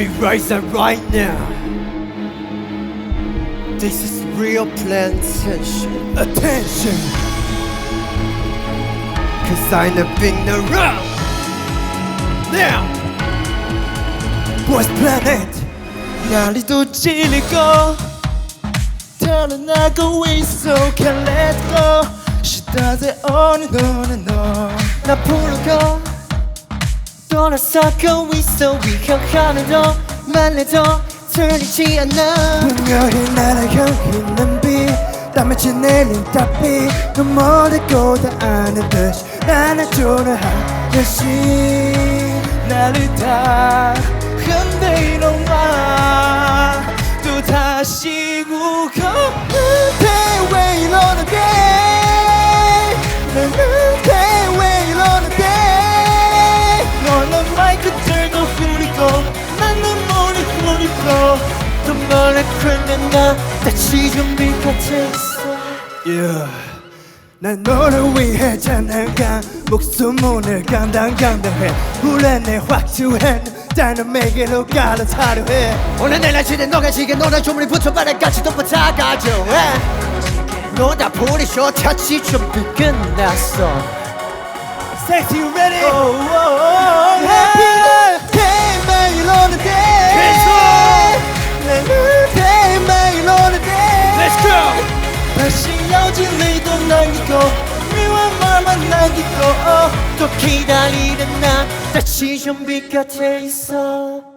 we rise up right now. This is real plan attention. Attention. Cause I'm the big around. Now. What's planet? 난리도 찔리고 태어나고 있어 Can't let go 시다대 어느 너는 너나 부르고 떠나서고 있어. 위협하면도 말래도 틀리지 않아. 분명히 나를 향기는 빛 땀에 지내린 답이 눈물이고 다 아는 듯이. 나는 초라하듯이. 나를 다 끓는 나 다시 있어. Yeah. 난 너를 위해 장난감 목숨 오늘 감당감당해. 불안해 확투해 나는 매개로 갈아타려 해. 오늘 내날 지는 너가 지게 너랑 주문이 붙어 바닥같이 덮어 다가져 너다 보리 쇼타치 준비 끝났어. Sexy ready. Oh, oh, oh, 다시 여진 리도 남기고 미워한 말만 남기고 어, 또 기다리는 나. 다시 준비 곁에 있어